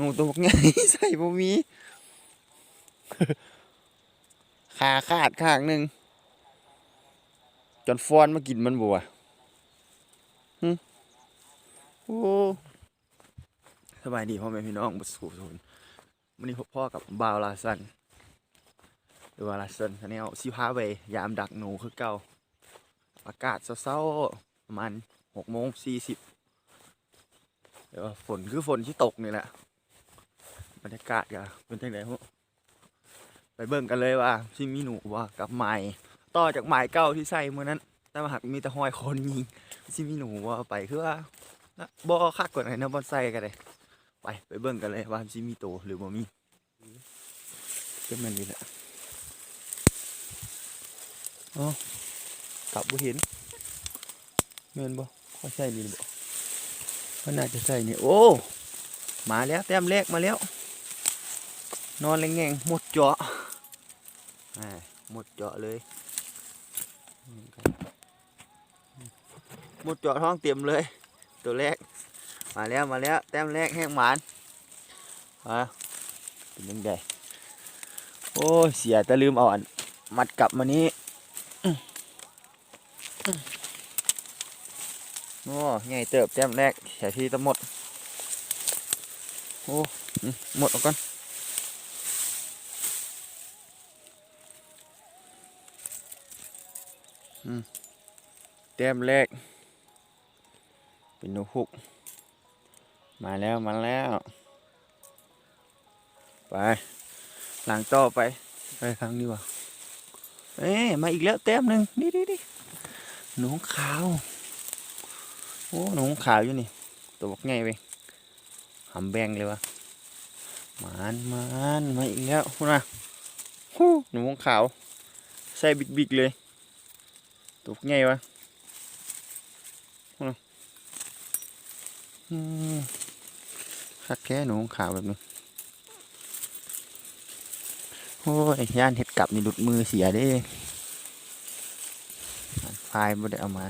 หนูตัวบักใหญ่ใส่บ่มีขาขาดข้างหนึ่งจนฟอนมากินมันบัวหึโอ้สบายดีพ่อแม่พี่น้องบุสูทุนวันนี้พ่อกับบาวลาซันหรือว่าลาซันคันนี้เอาสิพาไปยามดักหนูคือเก่าอากาศเศร้าๆประมาณหกโมงสี่สิบเดี๋ยวฝนคือฝนที่ตกนี่แหละ บรรยากาศก็เป็นจังไงพวกไปเบิ่งกันเลยว่าที่มีหนูว่ากับไม้ต่อจากไม้เก่าที่ใส่เมื่อนั้นแต่มาหักมีแต่ห้อยคนยิงที่มีหนูว่าไปคือว่าบ่คักกว่าไหนนะบ่ใส่กันเลยไปไปเบิ่งกันเลยว่าที่มีโตหรือบ่มีเป็นมันนี่แหละอ๋อกลับบ่เห็นเม่นบ่ค่อใส่นี่บ่ก็น่าจะใส่นี่โอ้มาแล้วแต้มแรกมาแล้ว นอนแรงแงงหมดเจาะอ่าหมดเจาะเลย หมดเจาะท้องเต็มเลย ตัวแรก มาแล้วมาแล้ว แต้มแรกแห้งหมานอะเป็นยังไงโอ้ยเสียแต่ลืมเอาอันมัดกลับมานี้โอ้ใหญ่เติบแต้มแรกเสียทีต้องหมด โอ้หมดเอาก่อน แต้มแรก เป็นนกฮูกมาแล้ว มาแล้ว ไป หลังต่อไปไปครั้งนี้วะเอ้ยมาอีกแล้วแต้มหนึ่งนี่ดิดิหนูขาว โอ้หนูขาวอยู่นี่ ตัวบักไงไปหำแบงเลยวะมานมานมาอีกแล้วนะฮู้หนูขาว ใส่บิ๊กๆเลย ตัวบักไงวะคักแค่หนูขาวแบบนี้โอ้ยย่านเห็ดกลับนี่หลุดมือเสียเด้พายไม่ได้เอามา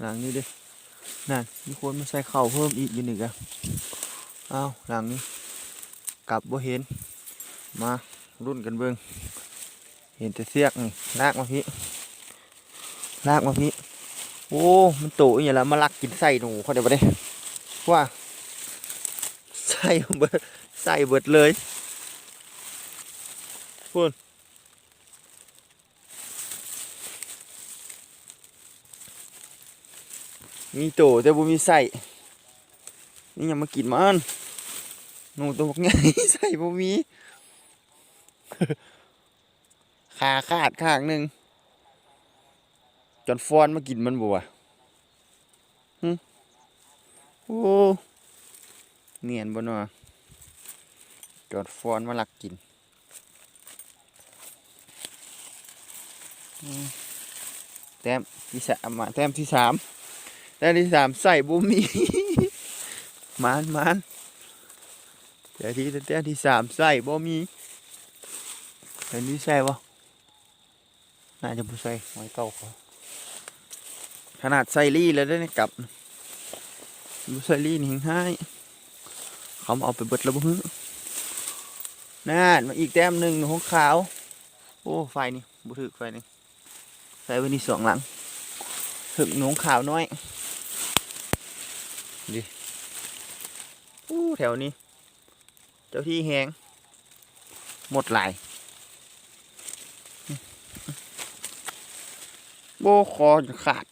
หลังนี้ดินั่นมีคนมาใส่เข่าเพิ่มอีกอยู่หนึ่งอะอ้าวหลังนี้กลับบ่เห็นมารุ่นกันเบิ่ง เห็นแต่เสียกนี่ลากมาพี่ลากมาพี่โอ้มันโตอย่างละมาลักกินไส้หนูเขาเดี๋ยวไปได้ว่าไส้เบิดไส้เบิดเลยพูนมีโตแต่บ่มีไส้นี่ยังมากินมันหนูตัวบักใหญ่ไส้บ่มี ขาขาดข้างหนึ่งจนฟอนมากินมันบัวหึโอ้เนียนบ่เนาะจนฟอนมาลักกินแต้มที่สามมาแต้มที่สามแต้มที่สามใส่บุมีมานมานแต่ที่แต้มที่สามใส่บ่มีแต่นี้ใส่บ่ น่าจะบ่ใส่ไว้เก่าเขาขนาดไซรี่แล้วได้กลับดูไซรี่นี่ให้ เขามาเอาไปเบิดแล้วบ่ฮึนั่นมาอีกแต้มหนึ่งของขาว โอ้ไฟนี่บุถึกไฟนี่ใส่ไว้นี่สองหลัง ถึกหนูขาวน้อยดิอู้แถวนี้ เจ้าที่แหงหมดหลาย โบคอจะขาด